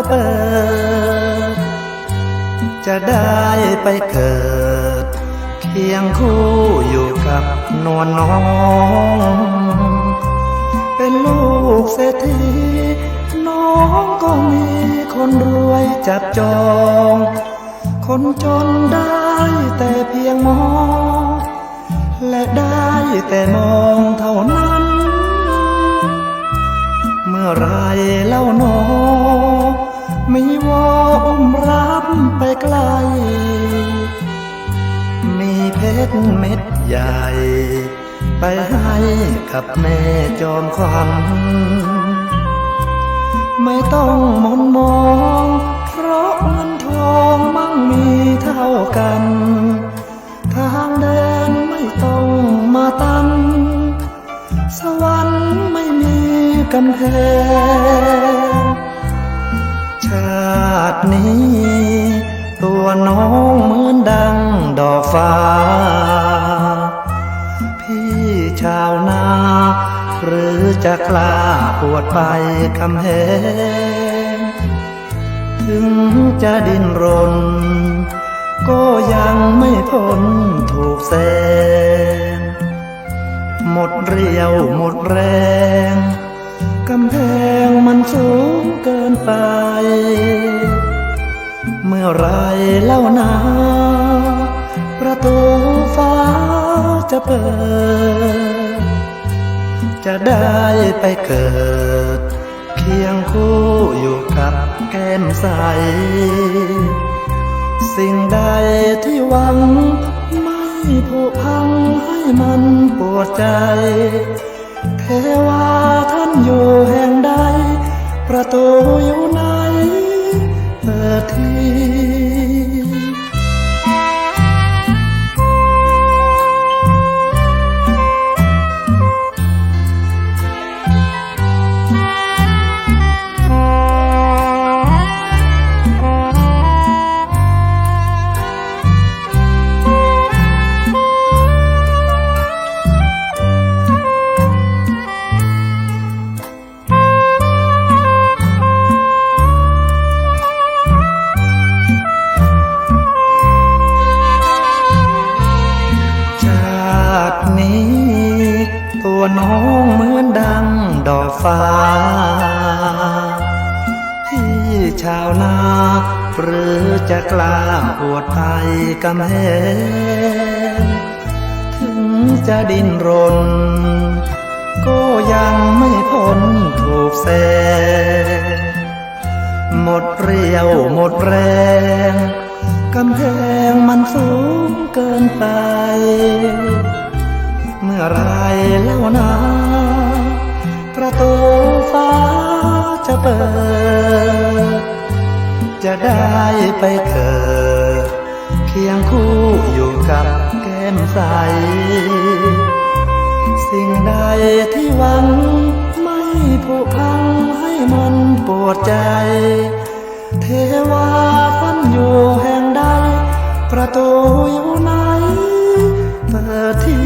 จะเปิด จะได้ไปเกิด เคียงคู่อยู่กับนวลน้อง เป็นลูกเศรษฐีน้องก็มีคนรวยจับจอง คนจนได้แต่เพียงมอง และได้แต่มองเท่านั้น เมื่อไรเล่าหนอมี ไกลมีเพชรเม็ดใหญ่ ไปให้กับแม่จอมขวัญไม่ต้องมนมอง เพราะเงินทองมั่งมีเท่ากัน ทางเดินไม่ต้องมาตัน สวรรค์ไม่มีกำแพงชาตินี้ ตัวน้องเหมือนดังดอกฟ้า พี่ชาวนา หรือจะกล้าปวดไปคำแหงถึงจะดิ้นรน ก็ยังไม่พ้นถูกแสงหมดเรียวหมดแรงกำแพงมันสูงเกินไป เมื่อไรเล่านา ประตูฟ้าจะเปิด จะได้ไปเกิด เคียงคู่อยู่กับแก้มใส สิ่งใดที่หวัง ไม่ผุพังให้มันปวดใจ เทวาท่านอยู่แห่งใด ประตูอยู่ ปิ องเหมือนดังดอกฟ้า พี่ชาวนาหรือจะกล้าปวดไปกำแหงถึงจะดิ้นรน ก็ยังไม่พ้นถูกแสหมดเรียวหมดแรงกำแพงมันสูงเกินไป เมื่อไรเล่านาประตูฟ้าจะเปิด จะได้ไปเกิด เคียงคู่อยู่กับแก้มใส สิ่งใดที่หวังไม่ผุพังให้มันปวดใจ เทวาท่านอยู่แห่งใด ประตูอยู่ไหนเปิดที